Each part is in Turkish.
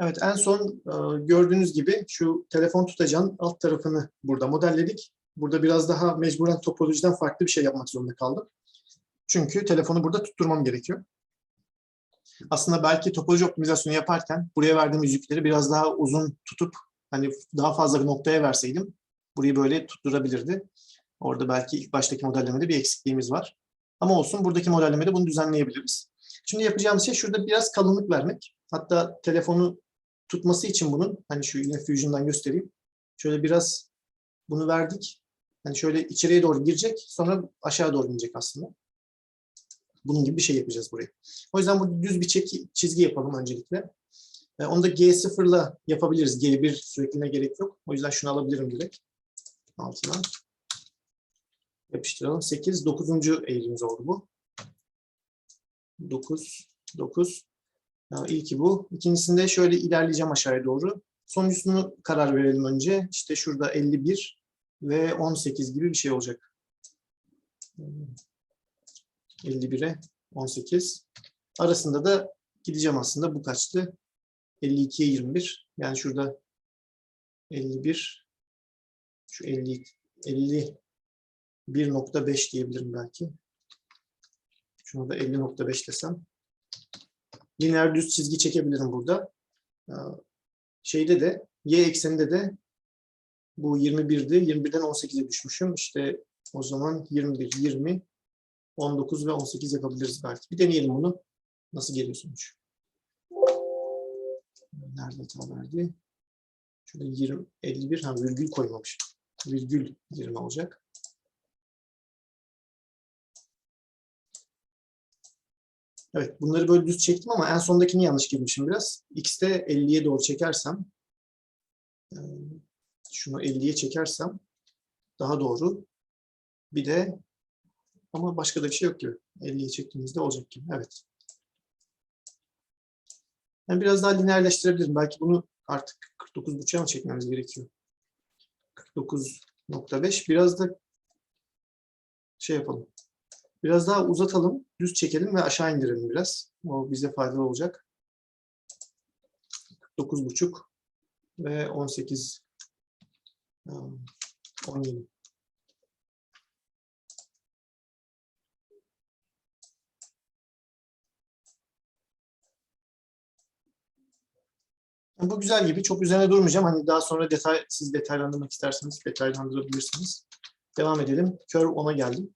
Evet en son e, gördüğünüz gibi şu telefon tutacağın alt tarafını burada modelledik. Burada biraz daha mecburen topolojiden farklı bir şey yapmak zorunda kaldım. Çünkü telefonu burada tutturmam gerekiyor. Aslında belki topoloji optimizasyonu yaparken buraya verdiğimiz yükleri biraz daha uzun tutup hani daha fazla bir noktaya verseydim burayı böyle tutturabilirdi. Orada belki ilk baştaki modellemede bir eksikliğimiz var. Ama olsun buradaki modellemede bunu düzenleyebiliriz. Şimdi yapacağımız şey şurada biraz kalınlık vermek. Hatta telefonu tutması için bunun, hani şu yine Fusion'dan göstereyim. Şöyle biraz bunu verdik. Hani şöyle içeriye doğru girecek, sonra aşağı doğru inecek aslında. Bunun gibi bir şey yapacağız buraya. O yüzden burada düz bir çeki, çizgi yapalım öncelikle. E, onu da G0 ile yapabiliriz. G1 sürekline gerek yok. O yüzden şunu alabilirim direkt. Altına. Yapıştıralım. 8, 9. eğrimiz oldu bu. 9, 9. İlki bu. İkincisinde şöyle ilerleyeceğim aşağıya doğru. Sonuncusunu karar verelim önce. İşte şurada 51 ve 18 gibi bir şey olacak. 51'e 18. Arasında da gideceğim aslında. Bu kaçtı? 52'ye 21. Yani şurada 51 şu 50 51.5 diyebilirim belki. Şunu da 50.5 desem. Lineer düz çizgi çekebilirim burada. Ee, Şeyde de y ekseninde de bu 21'di. 21'den 18'e düşmüşüm. İşte o zaman 21, 20, 19 ve 18 yapabiliriz belki. Bir deneyelim bunu. Nasıl geliyor sonuç? Nerede hata verdi? Şurada 20, 51, ha virgül koymamış. Virgül 20 olacak. Evet, bunları böyle düz çektim ama en sondakini yanlış girmişim biraz. X'te 50'ye doğru çekersem, e, şunu 50'ye çekersem daha doğru. Bir de ama başka da bir şey yok gibi. 50'ye çektiğimizde olacak gibi. Evet. Ben biraz daha lineerleştirebilirim. Belki bunu artık 49.5'a mı çekmemiz gerekiyor? 49.5. Biraz da şey yapalım. Biraz daha uzatalım, düz çekelim ve aşağı indirelim biraz. O bize faydalı olacak. 9.5 ve 18 17. Bu güzel gibi. Çok üzerine durmayacağım. Hani daha sonra detay, siz detaylandırmak isterseniz detaylandırabilirsiniz. Devam edelim. Curve 10'a geldim.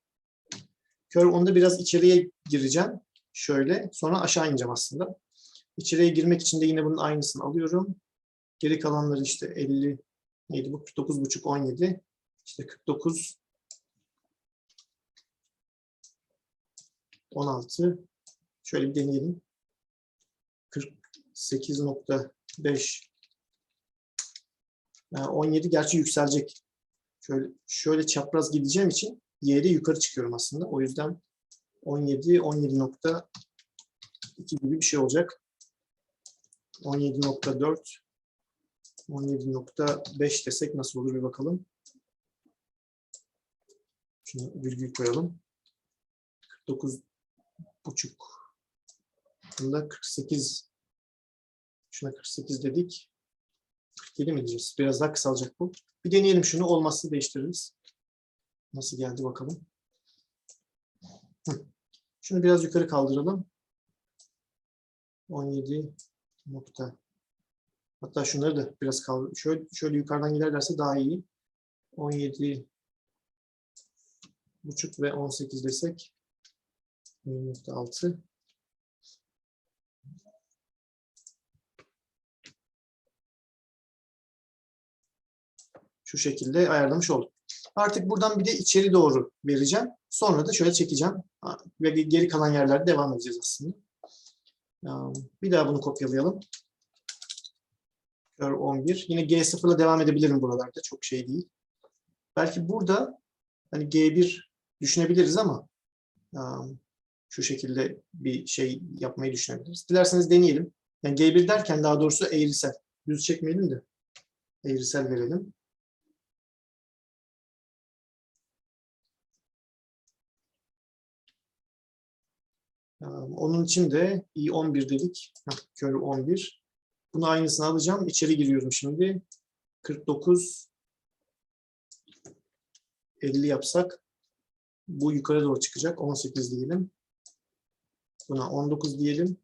Curve 10'da biraz içeriye gireceğim. Şöyle. Sonra aşağı ineceğim aslında. İçeriye girmek için de yine bunun aynısını alıyorum. Geri kalanları işte 50 neydi bu? 49,5 17. İşte 49 16 şöyle bir deneyelim. 48.5 yani 17 gerçi yükselecek. Şöyle şöyle çapraz gideceğim için y'de yukarı çıkıyorum aslında. O yüzden 17 17.2 gibi bir şey olacak. 17.4 17.5 desek nasıl olur bir bakalım. Şunu virgül koyalım. 49 buçuk. Bunda 48 şuna 48 dedik. 47 mi diyeceğiz? Biraz daha kısalacak bu. Bir deneyelim şunu. Olmazsa değiştiririz. Nasıl geldi bakalım. Şunu biraz yukarı kaldıralım. 17 nokta. Hatta şunları da biraz kaldır. Şöyle, şöyle yukarıdan giderlerse daha iyi. 17 buçuk ve 18 desek 20.6 şu şekilde ayarlamış olduk. Artık buradan bir de içeri doğru vereceğim. Sonra da şöyle çekeceğim. Ve geri kalan yerlerde devam edeceğiz aslında. Bir daha bunu kopyalayalım. Kör 11. Yine G0 ile devam edebilirim buralarda. Çok şey değil. Belki burada hani G1 düşünebiliriz ama şu şekilde bir şey yapmayı düşünebiliriz. Dilerseniz deneyelim. Yani G1 derken daha doğrusu eğrisel. Düz çekmeyelim de eğrisel verelim. Onun için de i11 dedik. Kör 11. Bunu aynısını alacağım. İçeri giriyorum şimdi. 49 50 yapsak bu yukarı doğru çıkacak. 18 diyelim. Buna 19 diyelim.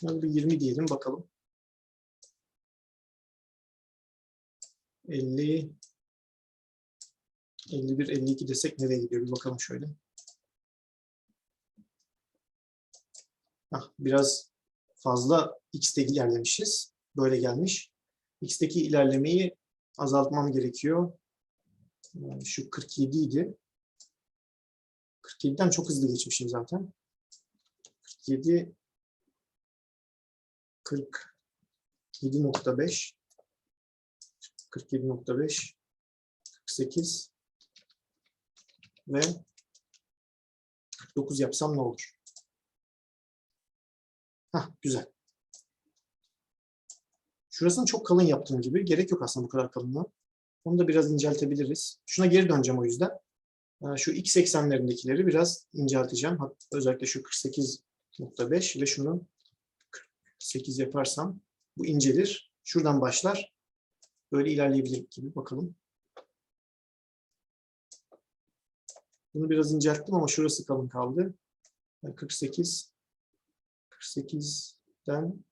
Şuna bir 20 diyelim bakalım. 50 51 52 desek nereye gidiyor bir bakalım şöyle. Hah, biraz fazla x'te ilerlemişiz. Böyle gelmiş. x'teki ilerlemeyi azaltmam gerekiyor. Yani Şu 47 idi. 47'den çok hızlı geçmişim zaten. 47 47.5 47.5 48 ve 49 yapsam ne olur? Hah, güzel. Şurasını çok kalın yaptığım gibi. Gerek yok aslında bu kadar kalınlığa. Onu da biraz inceltebiliriz. Şuna geri döneceğim o yüzden. Ee, Şu x eksenlerindekileri biraz incelteceğim. Özellikle şu 48.5 ve şunu 8 yaparsam bu incelir. Şuradan başlar. Böyle ilerleyebilir gibi. Bakalım. Bunu biraz incelttim ama şurası kalın kaldı. Yani 48 48'den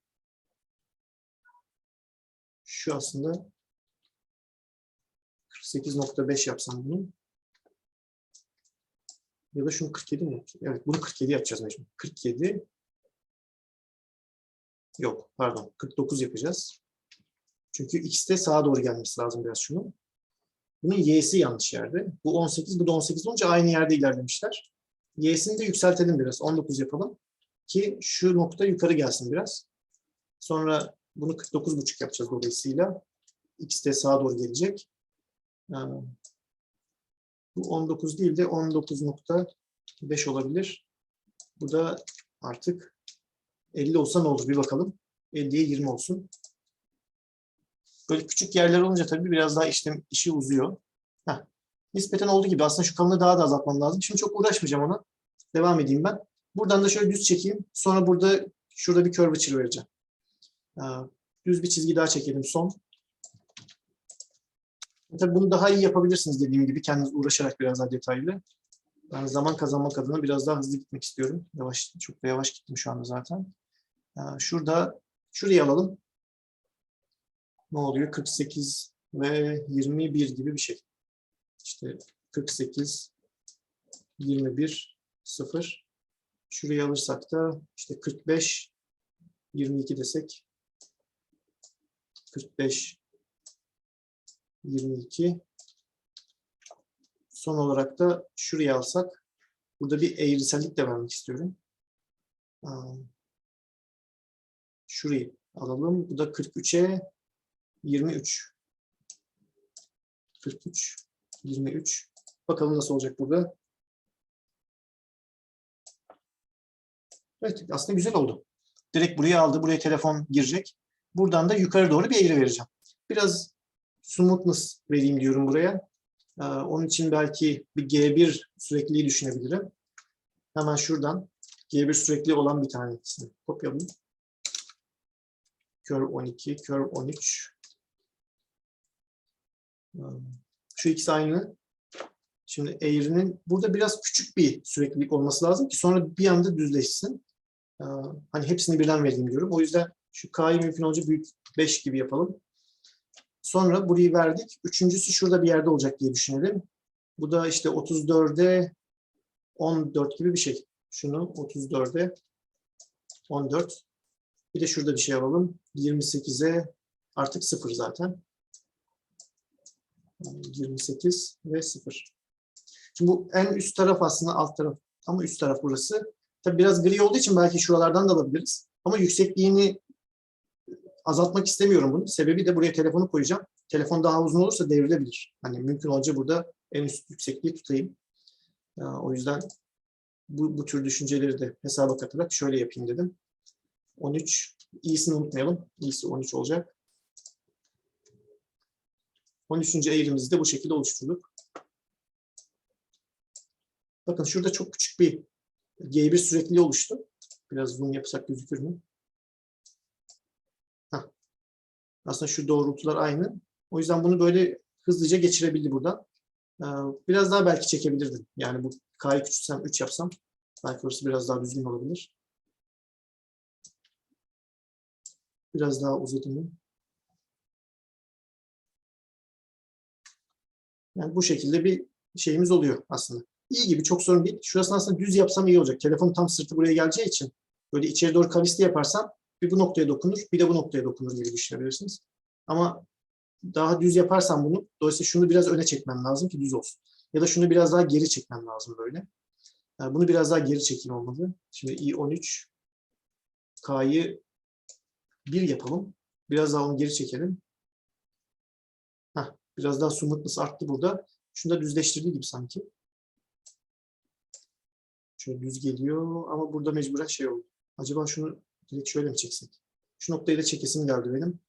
şu aslında 48.5 yapsam bunu. Ya da şunu 47 mi? Evet bunu 47 yapacağız mecbur. 47 Yok pardon 49 yapacağız. Çünkü x'te sağa doğru gelmesi lazım biraz şunun. Bunun y'si yanlış yerde. Bu 18, bu da 18 olunca aynı yerde ilerlemişler. Y'sini de yükseltelim biraz. 19 yapalım. Ki şu nokta yukarı gelsin biraz. Sonra bunu 49,5 yapacağız dolayısıyla. X de sağa doğru gelecek. Yani bu 19 değil de 19.5 olabilir. Bu da artık 50 olsa ne olur bir bakalım. 50'ye 20 olsun. Böyle küçük yerler olunca tabii biraz daha işlem işi uzuyor. Heh. Nispeten olduğu gibi aslında şu kalınlığı daha da azaltmam lazım. Şimdi çok uğraşmayacağım ona. Devam edeyim ben. Buradan da şöyle düz çekeyim. Sonra burada şurada bir curvature vereceğim. Ee, Düz bir çizgi daha çekelim son. Tabii bunu daha iyi yapabilirsiniz dediğim gibi kendiniz uğraşarak biraz daha detaylı. Ben zaman kazanmak adına biraz daha hızlı gitmek istiyorum. Yavaş, çok da yavaş gittim şu anda zaten. Ee, Şurada, şurayı alalım. Ne oluyor? 48 ve 21 gibi bir şey. İşte 48, 21, 0. Şurayı alırsak da işte 45, 22 desek 45, 22. Son olarak da şuraya alsak burada bir eğrisellik de vermek istiyorum. Aa, Şurayı alalım. Bu da 43'e 23. 43, 23. Bakalım nasıl olacak burada. Evet aslında güzel oldu. Direkt buraya aldı. Buraya telefon girecek. Buradan da yukarı doğru bir eğri vereceğim. Biraz smoothness vereyim diyorum buraya. Ee, onun için belki bir G1 sürekliliği düşünebilirim. Hemen şuradan G1 sürekli olan bir tanesini kopyalayayım. Curve 12, Curve 13. Hmm, Şu ikisi aynı. Şimdi eğrinin burada biraz küçük bir süreklilik olması lazım ki sonra bir anda düzleşsin. Ee, Hani hepsini birden vereyim diyorum. O yüzden şu K'yı mümkün olunca büyük 5 gibi yapalım. Sonra burayı verdik. Üçüncüsü şurada bir yerde olacak diye düşünelim. Bu da işte 34'e 14 gibi bir şey. Şunu 34'e 14. Bir de şurada bir şey alalım. 28'e artık 0 zaten. 28 ve 0. Şimdi bu en üst taraf aslında alt taraf ama üst taraf burası. Tabii biraz gri olduğu için belki şuralardan da alabiliriz. Ama yüksekliğini azaltmak istemiyorum bunu. Sebebi de buraya telefonu koyacağım. Telefon daha uzun olursa devrilebilir. Hani mümkün olunca burada en üst yüksekliği tutayım. Ya, o yüzden bu, bu tür düşünceleri de hesaba katarak şöyle yapayım dedim. 13, iyisini unutmayalım. İyisi 13 olacak. 13. eğrimizi de bu şekilde oluşturduk. Bakın şurada çok küçük bir G1 sürekliliği oluştu. Biraz zoom yapsak gözükür mü? Heh, Aslında şu doğrultular aynı. O yüzden bunu böyle hızlıca geçirebildi buradan. Ee, Biraz daha belki çekebilirdim. Yani bu K'yı küçültsem 3 yapsam belki orası biraz daha düzgün olabilir. Biraz daha uzadım. Yani bu şekilde bir şeyimiz oluyor aslında. İyi gibi çok sorun değil. Şurasını aslında düz yapsam iyi olacak. Telefonun tam sırtı buraya geleceği için böyle içeri doğru kavisli yaparsam bir bu noktaya dokunur, bir de bu noktaya dokunur gibi düşünebilirsiniz. Ama daha düz yaparsam bunu, dolayısıyla şunu biraz öne çekmem lazım ki düz olsun. Ya da şunu biraz daha geri çekmem lazım böyle. Yani bunu biraz daha geri çekeyim olmalı. Şimdi i13 K'yı 1 yapalım. Biraz daha onu geri çekelim. Heh, biraz daha smoothness arttı burada. Şunu da düzleştirdiği gibi sanki. Şöyle düz geliyor ama burada mecburen şey oldu. Acaba şunu direkt şöyle mi çeksek? Şu noktayı da çekesim geldi benim.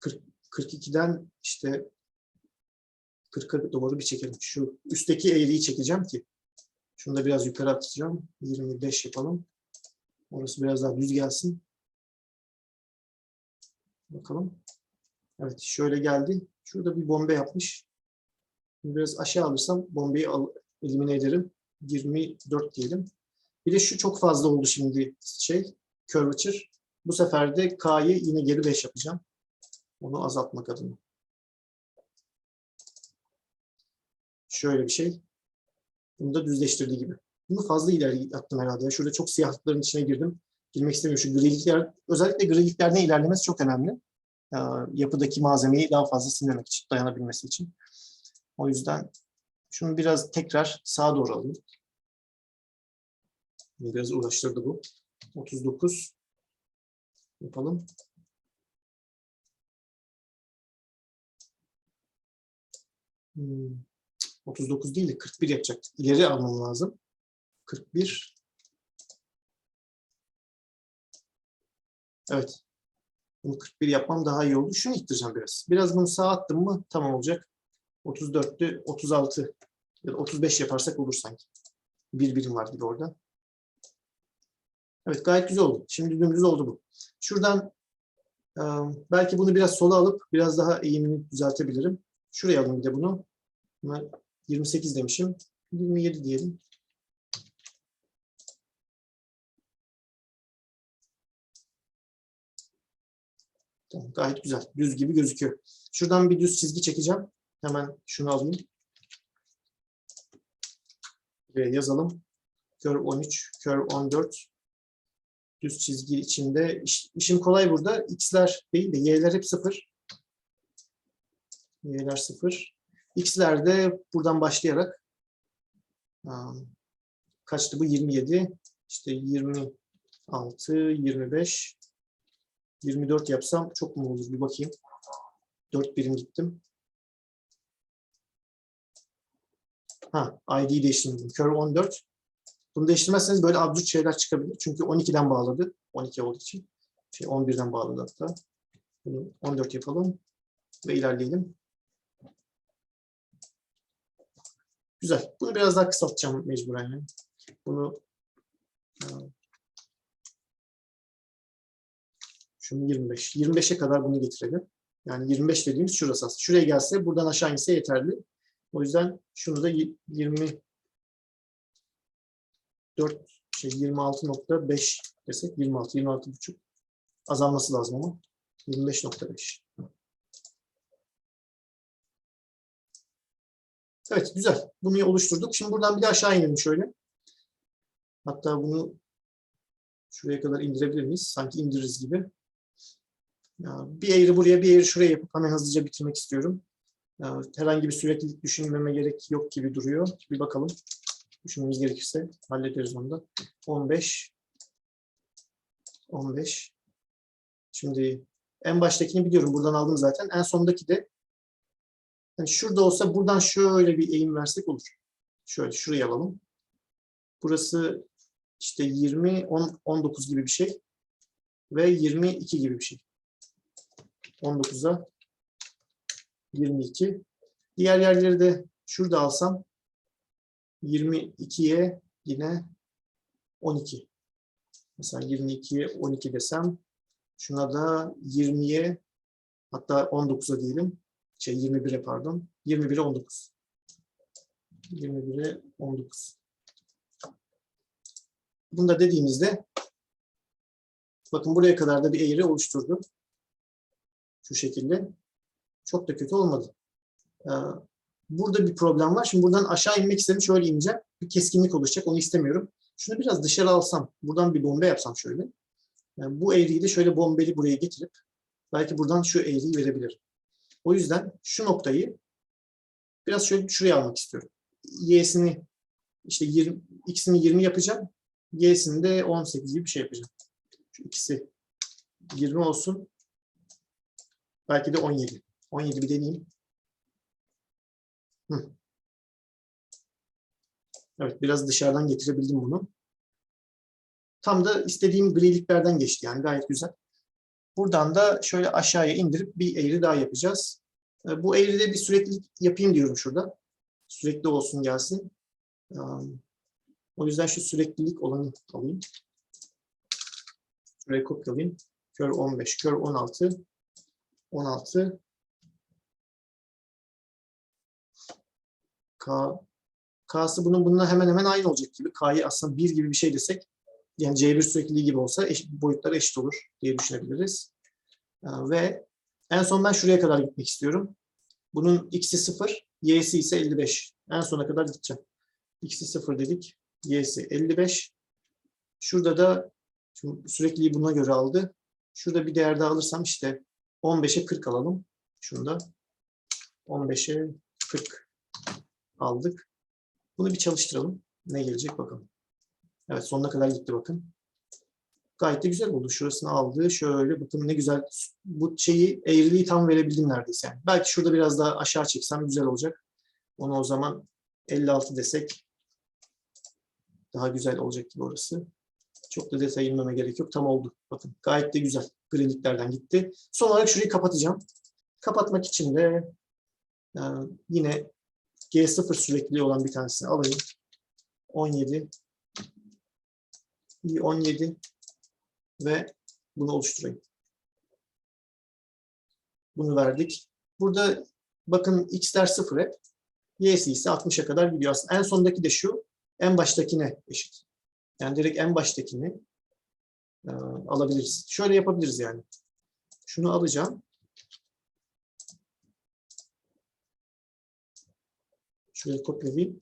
40, 42'den işte 40'a doğru bir çekelim. Şu üstteki eğriyi çekeceğim ki. Şunu da biraz yukarı atacağım. 25 yapalım. Orası biraz daha düz gelsin. Bakalım. Evet şöyle geldi. Şurada bir bombe yapmış. Biraz aşağı alırsam bombeyi al, elimine ederim. 24 diyelim. Bir de şu çok fazla oldu şimdi şey. Curvature. Bu sefer de K'yı yine geri 5 yapacağım. Onu azaltmak adına. Şöyle bir şey. Bunu da düzleştirdiği gibi. Bunu fazla ileri attım herhalde. ya. Şurada çok siyahlıkların içine girdim. Girmek istemiyorum. Şu grilikler, özellikle griliklerden ilerlemesi çok önemli. Ee, yapıdaki malzemeyi daha fazla sinirlemek için, dayanabilmesi için. O yüzden şunu biraz tekrar sağa doğru alayım. Biraz uğraştırdı bu. 39 yapalım. Hmm, 39 değil de 41 yapacak. İleri almam lazım. 41. Evet. Bunu 41 yapmam daha iyi oldu. Şunu ittireceğim biraz. Biraz bunu sağa attım mı tamam olacak. 34'tü 36 ya da 35 yaparsak olur sanki. Bir birim var gibi orada. Evet gayet güzel oldu. Şimdi dümdüz oldu bu. Şuradan e, belki bunu biraz sola alıp biraz daha eğimini düzeltebilirim. Şuraya alayım bir de bunu. Bunlar 28 demişim. 27 diyelim. Tamam, gayet güzel. Düz gibi gözüküyor. Şuradan bir düz çizgi çekeceğim. Hemen şunu alayım. Ve yazalım. Curve 13, curve 14. Düz çizgi içinde. İş- işim kolay burada. X'ler değil de Y'ler hep sıfır. Y'ler sıfır. X'ler de buradan başlayarak aa, kaçtı bu? 27. İşte 26, 25, 24 yapsam çok mu olur? Bir bakayım. 4 birim gittim. Ha, ID'yi değiştirmedim. Curve 14. Bunu değiştirmezseniz böyle absürt şeyler çıkabilir. Çünkü 12'den bağladı. 12 olduğu için. Şey 11'den bağladı hatta. Bunu 14 yapalım ve ilerleyelim. Güzel. Bunu biraz daha kısaltacağım mecburen. Yani. Bunu e, şunu 25. 25'e kadar bunu getirelim. Yani 25 dediğimiz şurası aslında. Şuraya gelse buradan aşağı inse yeterli. O yüzden şunu da 20 4 şey 26.5 desek 26 26.5 azalması lazım ama 25.5. Evet güzel. Bunu oluşturduk. Şimdi buradan bir de aşağı inelim şöyle. Hatta bunu şuraya kadar indirebilir miyiz? Sanki indiririz gibi. Ya, bir eğri buraya bir eğri şuraya yapıp hemen hızlıca bitirmek istiyorum. Ya, herhangi bir süreklilik düşünmeme gerek yok gibi duruyor. Bir bakalım. Düşünmemiz gerekirse hallederiz onu da. 15 15 Şimdi en baştakini biliyorum. Buradan aldım zaten. En sondaki de yani şurada olsa buradan şöyle bir eğim versek olur. Şöyle şuraya alalım. Burası işte 20, 10, 19 gibi bir şey. Ve 22 gibi bir şey. 19'a 22. Diğer yerleri de şurada alsam 22'ye yine 12. Mesela 22'ye 12 desem şuna da 20'ye Hatta 19'a diyelim. Şey 21'e pardon. 21'e 19. 21'e 19. Bunu da dediğimizde bakın buraya kadar da bir eğri oluşturdu. Şu şekilde. Çok da kötü olmadı. Burada bir problem var. Şimdi buradan aşağı inmek istedim. Şöyle ineceğim. Bir keskinlik oluşacak. Onu istemiyorum. Şunu biraz dışarı alsam. Buradan bir bombe yapsam şöyle. Yani bu eğriyi de şöyle bombeli buraya getirip belki buradan şu eğriyi verebilirim. O yüzden şu noktayı biraz şöyle şuraya almak istiyorum. Y'sini işte 20, x'ini 20 yapacağım. Y'sini de 18 gibi bir şey yapacağım. Şu ikisi 20 olsun. Belki de 17. 17 bir deneyeyim. Evet, biraz dışarıdan getirebildim bunu. Tam da istediğim griliklerden geçti yani gayet güzel. Buradan da şöyle aşağıya indirip bir eğri daha yapacağız. E, Bu eğride bir süreklilik yapayım diyorum şurada. Sürekli olsun gelsin. Um, O yüzden şu süreklilik olanı alayım. Şuraya kopyalayayım. Kör 15, kör 16, 16, K, K'sı bunun bununla hemen hemen aynı olacak gibi. K'yı aslında 1 gibi bir şey desek, yani C1 sürekliliği gibi olsa eş, boyutları eşit olur diye düşünebiliriz. Ee, Ve en son ben şuraya kadar gitmek istiyorum. Bunun x'i 0, y'si ise 55. En sona kadar gideceğim. x'i 0 dedik, y'si 55. Şurada da şimdi sürekliliği buna göre aldı. Şurada bir değer daha alırsam işte 15'e 40 alalım. Şunda 15'e 40 aldık. Bunu bir çalıştıralım. Ne gelecek bakalım. Evet sonuna kadar gitti bakın. Gayet de güzel oldu. Şurasını aldı. Şöyle bakın ne güzel. Bu şeyi eğriliği tam verebildim neredeyse. Yani. Belki şurada biraz daha aşağı çeksem güzel olacak. Onu o zaman 56 desek daha güzel olacak gibi orası. Çok da detay inmeme gerek yok. Tam oldu. Bakın gayet de güzel. Griliklerden gitti. Son olarak şurayı kapatacağım. Kapatmak için de e, yine G0 sürekliliği olan bir tanesini alayım. 17 bir 17 ve bunu oluşturayım. Bunu verdik. Burada bakın x'ler 0 hep. Y'si ise 60'a kadar gidiyor. Aslında en sondaki de şu. En baştakine eşit. Yani direkt en baştakini e, alabiliriz. Şöyle yapabiliriz yani. Şunu alacağım. Şöyle kopyalayayım.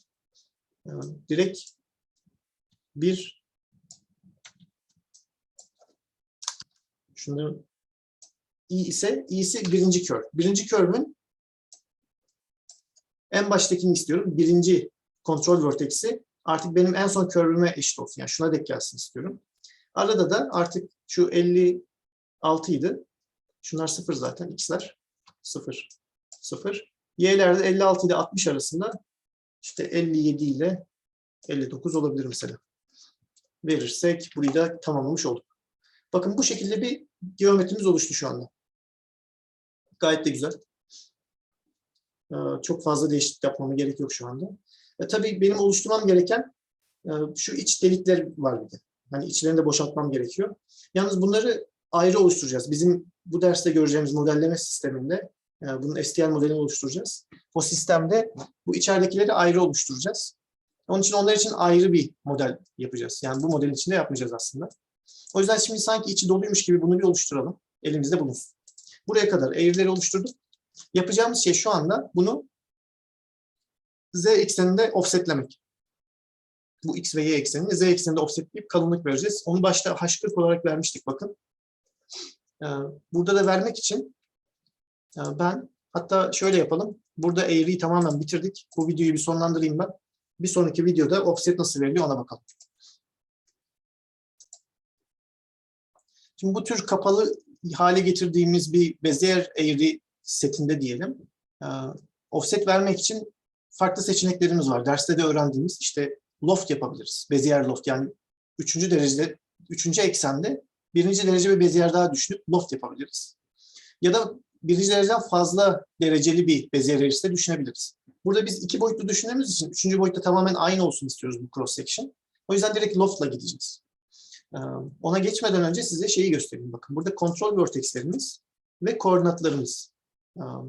E, direkt bir şunu i ise i'si birinci kör. Birinci körün en baştakini istiyorum. Birinci kontrol vertex'i artık benim en son körüme eşit olsun. Yani şuna denk gelsin istiyorum. Arada da artık şu 56 idi. Şunlar 0 zaten. X'ler 0. 0. Y'lerde 56 ile 60 arasında işte 57 ile 59 olabilir mesela. Verirsek burayı da tamamlamış olduk. Bakın bu şekilde bir geometrimiz oluştu şu anda. Gayet de güzel. Ee, Çok fazla değişiklik yapmama gerek yok şu anda. E, tabii benim oluşturmam gereken e, şu iç delikler var bir de. Hani içlerini de boşaltmam gerekiyor. Yalnız bunları ayrı oluşturacağız. Bizim bu derste göreceğimiz modelleme sisteminde e, bunun STL modelini oluşturacağız. O sistemde bu içeridekileri ayrı oluşturacağız. Onun için onlar için ayrı bir model yapacağız. Yani bu modelin içinde yapmayacağız aslında. O yüzden şimdi sanki içi doluymuş gibi bunu bir oluşturalım. Elimizde bulunsun. Buraya kadar eğrileri oluşturduk. Yapacağımız şey şu anda bunu z ekseninde offsetlemek. Bu x ve y eksenini z ekseninde offsetleyip kalınlık vereceğiz. Onu başta h40 olarak vermiştik bakın. Ee, Burada da vermek için ben hatta şöyle yapalım. Burada eğriyi tamamen bitirdik. Bu videoyu bir sonlandırayım ben. Bir sonraki videoda offset nasıl veriliyor ona bakalım. Şimdi bu tür kapalı hale getirdiğimiz bir Bezier eğri setinde diyelim. e, Offset vermek için farklı seçeneklerimiz var. Derste de öğrendiğimiz işte loft yapabiliriz. Bezier loft yani üçüncü derecede, üçüncü eksende birinci derece bir Bezier daha düşünüp loft yapabiliriz. Ya da birinci dereceden fazla dereceli bir Bezier eğrisi düşünebiliriz. Burada biz iki boyutlu düşündüğümüz için üçüncü boyutta tamamen aynı olsun istiyoruz bu cross section. O yüzden direkt loft'la gideceğiz. Ee, Ona geçmeden önce size şeyi göstereyim. Bakın burada kontrol vertexlerimiz ve koordinatlarımız. Um,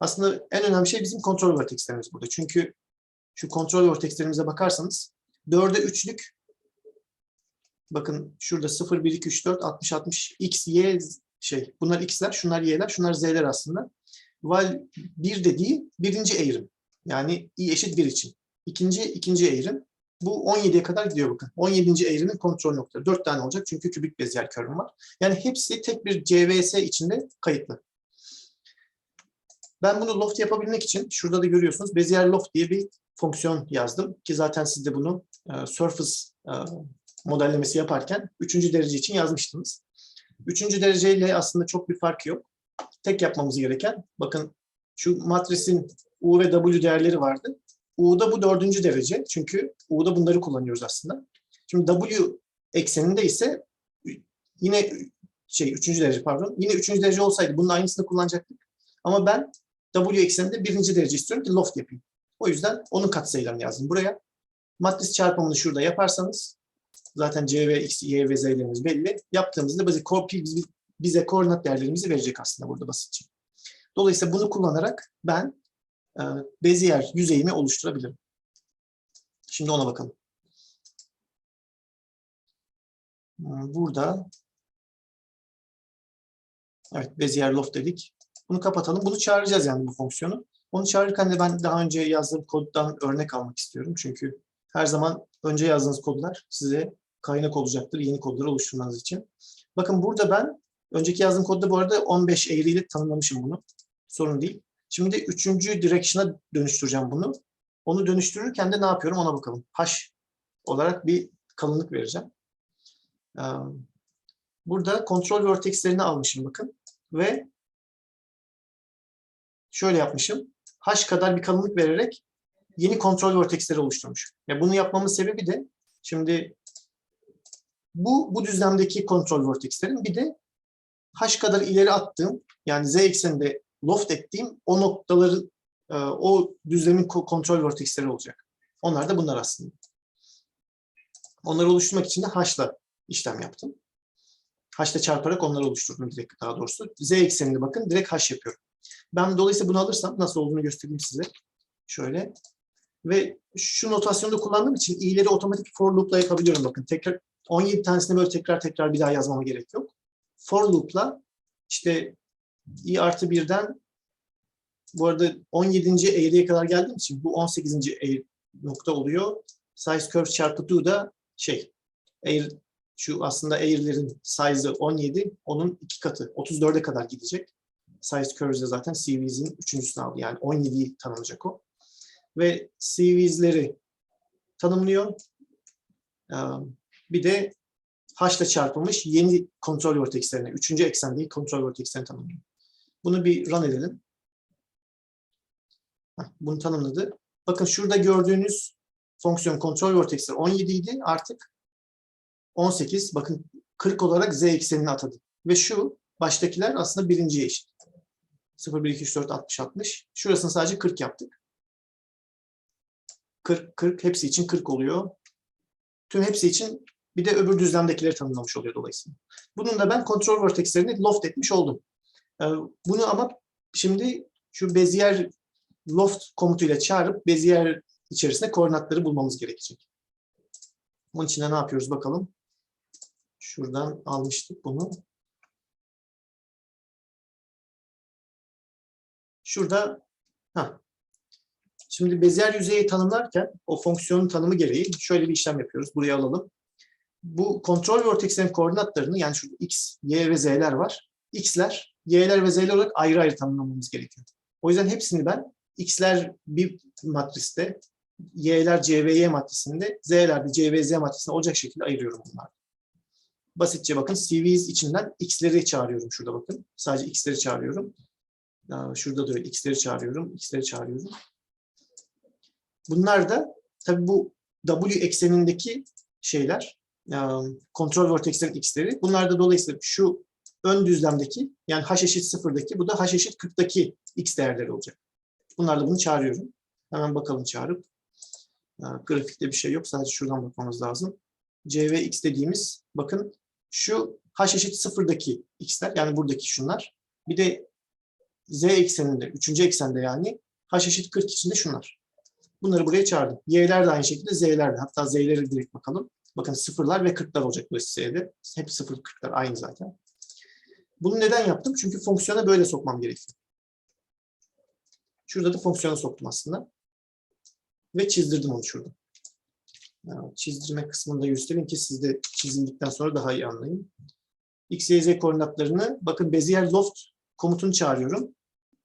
Aslında en önemli şey bizim kontrol vertexlerimiz burada. Çünkü şu kontrol vertexlerimize bakarsanız 4'e 3'lük bakın şurada 0, 1, 2, 3, 4, 60, 60, x, y şey. Bunlar x'ler, şunlar y'ler, şunlar z'ler aslında. Val 1 dediği birinci eğrim. Yani i eşit 1 için. İkinci, ikinci eğrim. Bu 17'ye kadar gidiyor bakın. 17. eğrimin kontrol noktaları. 4 tane olacak çünkü kübik beziyer körüm var. Yani hepsi tek bir CVS içinde kayıtlı. Ben bunu loft yapabilmek için şurada da görüyorsunuz beziyer loft diye bir fonksiyon yazdım ki zaten siz de bunu e, surface e, modellemesi yaparken 3. derece için yazmıştınız. 3. dereceyle aslında çok bir fark yok. Tek yapmamız gereken bakın şu matrisin U ve W değerleri vardı. U'da bu dördüncü derece. Çünkü U'da bunları kullanıyoruz aslında. Şimdi W ekseninde ise yine şey üçüncü derece pardon. Yine üçüncü derece olsaydı bunun aynısını kullanacaktık. Ama ben W ekseninde birinci derece istiyorum ki loft yapayım. O yüzden onun katsayılarını yazdım buraya. Matris çarpımını şurada yaparsanız zaten C ve X, Y ve Z'lerimiz belli. Yaptığımızda bize, bize koordinat değerlerimizi verecek aslında burada basitçe. Dolayısıyla bunu kullanarak ben e, Bezier yüzeyimi oluşturabilirim. Şimdi ona bakalım. Burada evet Bezier loft dedik. Bunu kapatalım. Bunu çağıracağız yani bu fonksiyonu. Onu çağırırken de ben daha önce yazdığım koddan örnek almak istiyorum. Çünkü her zaman önce yazdığınız kodlar size kaynak olacaktır yeni kodları oluşturmanız için. Bakın burada ben önceki yazdığım kodda bu arada 15 eğriyle tanımlamışım bunu. Sorun değil. Şimdi üçüncü direction'a dönüştüreceğim bunu. Onu dönüştürürken de ne yapıyorum ona bakalım. H olarak bir kalınlık vereceğim. Burada kontrol vertexlerini almışım bakın. Ve şöyle yapmışım. H kadar bir kalınlık vererek yeni kontrol vertexleri oluşturmuş. Ya bunu yapmamın sebebi de şimdi bu bu düzlemdeki kontrol vertexlerin bir de H kadar ileri attığım yani Z ekseninde loft ettiğim o noktaları e, o düzlemin kontrol vertexleri olacak. Onlar da bunlar aslında. Onları oluşturmak için de H'la işlem yaptım. H'la çarparak onları oluşturdum direkt daha doğrusu. Z eksenini bakın direkt H yapıyorum. Ben dolayısıyla bunu alırsam nasıl olduğunu göstereyim size. Şöyle. Ve şu notasyonu kullandığım için i'leri otomatik for loop'la yapabiliyorum. Bakın tekrar 17 tanesini böyle tekrar tekrar bir daha yazmama gerek yok. For loop'la işte i artı 1'den bu arada 17. eğriye kadar geldiğim için bu 18. eğri nokta oluyor. Size curve çarpı 2 da şey eğri, şu aslında eğrilerin size'ı 17, onun iki katı 34'e kadar gidecek. Size curves de zaten CV's'in üçüncüsünü aldı. Yani 17'yi tanımlayacak o. Ve CV's'leri tanımlıyor. Bir de H ile çarpılmış yeni kontrol vertexlerine, üçüncü eksendeki kontrol vertexlerini tanımlıyor. Bunu bir run edelim. Bunu tanımladı. Bakın şurada gördüğünüz fonksiyon kontrol vertexleri 17 idi. Artık 18. Bakın 40 olarak z eksenini atadı. Ve şu baştakiler aslında birinciye eşit. 0, 1, 2, 3, 4, 60, 60. Şurasını sadece 40 yaptık. 40, 40 hepsi için 40 oluyor. Tüm hepsi için bir de öbür düzlemdekileri tanımlamış oluyor dolayısıyla. Bunun da ben kontrol vertexlerini loft etmiş oldum. Ee, bunu ama şimdi şu Bezier loft komutuyla çağırıp Bezier içerisinde koordinatları bulmamız gerekecek. Bunun için de ne yapıyoruz bakalım. Şuradan almıştık bunu. Şurada ha. Şimdi Bezier yüzeyi tanımlarken o fonksiyonun tanımı gereği şöyle bir işlem yapıyoruz. Buraya alalım. Bu kontrol vertexlerin koordinatlarını yani şurada x, y ve z'ler var. x'ler, y'ler ve z'ler olarak ayrı ayrı tanımlamamız gerekiyor. O yüzden hepsini ben x'ler bir matriste, y'ler c ve y matrisinde, z'ler de c ve z matrisinde olacak şekilde ayırıyorum bunları. Basitçe bakın CV'yiz içinden x'leri çağırıyorum şurada bakın. Sadece x'leri çağırıyorum. Şurada da x'leri çağırıyorum, x'leri çağırıyorum. Bunlar da tabii bu W eksenindeki şeyler, kontrol vertexlerin x'leri. Bunlar da dolayısıyla şu ön düzlemdeki yani h eşit sıfırdaki bu da h eşit 40'daki x değerleri olacak. Bunlarla bunu çağırıyorum. Hemen bakalım çağırıp. Grafikte bir şey yok. Sadece şuradan bakmamız lazım. C x dediğimiz bakın şu h eşit sıfırdaki x'ler yani buradaki şunlar. Bir de z ekseninde, üçüncü eksende yani h eşit 40 içinde şunlar. Bunları buraya çağırdım. Y'ler de aynı şekilde Z'ler de. Hatta Z'leri direkt bakalım. Bakın sıfırlar ve 40'lar olacak bu Z'de. Hep sıfır 40'lar aynı zaten. Bunu neden yaptım? Çünkü fonksiyona böyle sokmam gerekiyor. Şurada da fonksiyona soktum aslında. Ve çizdirdim onu şurada. Yani çizdirme kısmını da göstereyim ki siz de çizildikten sonra daha iyi anlayın. X, Y, Z koordinatlarını bakın Bezier Loft komutunu çağırıyorum.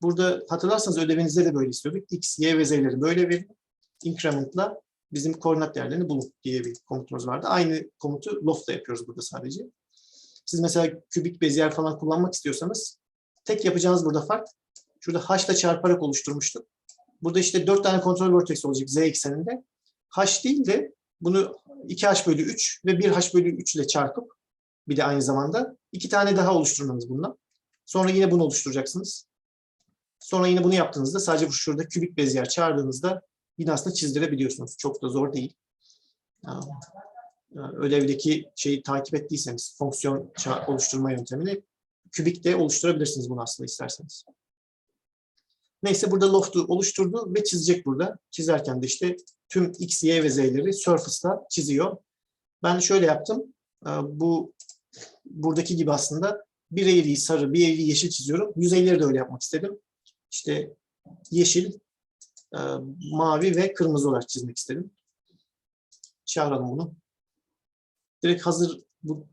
Burada hatırlarsanız ödevinizde de böyle istiyorduk. X, Y ve Z'leri böyle verin. Increment'la bizim koordinat değerlerini bulun diye bir komutumuz vardı. Aynı komutu Loft'la yapıyoruz burada sadece. Siz mesela kübik bezier falan kullanmak istiyorsanız tek yapacağınız burada fark şurada h'la çarparak oluşturmuştuk. Burada işte 4 tane kontrol vortex olacak z ekseninde. h değil de bunu 2h bölü 3 ve 1h bölü 3 ile çarpıp bir de aynı zamanda iki tane daha oluşturmanız bundan. Sonra yine bunu oluşturacaksınız. Sonra yine bunu yaptığınızda sadece bu şurada kübik bezier çağırdığınızda yine aslında çizdirebiliyorsunuz. Çok da zor değil. Ödevdeki şeyi takip ettiyseniz fonksiyon oluşturma yöntemini kübik de oluşturabilirsiniz bunu aslında isterseniz. Neyse burada loft'u oluşturdu ve çizecek burada. Çizerken de işte tüm x, y ve z'leri surface'la çiziyor. Ben şöyle yaptım. Bu buradaki gibi aslında bir eğriyi sarı, bir eğriyi yeşil çiziyorum. Yüzeyleri de öyle yapmak istedim. İşte yeşil, mavi ve kırmızı olarak çizmek istedim. Çağıralım bunu. Direkt hazır bu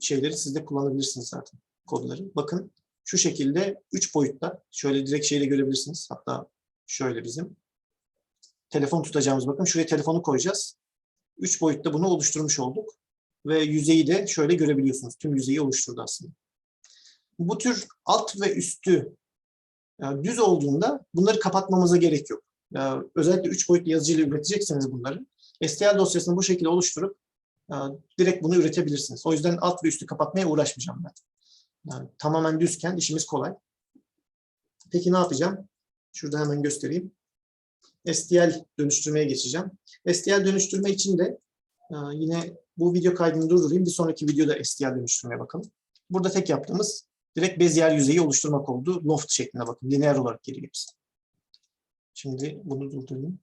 şeyleri siz de kullanabilirsiniz zaten kodları. Bakın şu şekilde 3 boyutta şöyle direkt şeyle görebilirsiniz. Hatta şöyle bizim telefon tutacağımız bakın şuraya telefonu koyacağız. 3 boyutta bunu oluşturmuş olduk. Ve yüzeyi de şöyle görebiliyorsunuz. Tüm yüzeyi oluşturdu aslında. Bu tür alt ve üstü yani düz olduğunda bunları kapatmamıza gerek yok. Özellikle 3 boyutlu yazıcıyla üretecekseniz bunları STL dosyasını bu şekilde oluşturup direkt bunu üretebilirsiniz. O yüzden alt ve üstü kapatmaya uğraşmayacağım ben. Yani tamamen düzken işimiz kolay. Peki ne yapacağım? Şurada hemen göstereyim. STL dönüştürmeye geçeceğim. STL dönüştürme için de yine bu video kaydını durdurayım. Bir sonraki videoda STL dönüştürmeye bakalım. Burada tek yaptığımız direkt bezier yüzeyi oluşturmak oldu. Loft şeklinde bakın. Lineer olarak geliyor hepsi. Şimdi bunu durdurayım.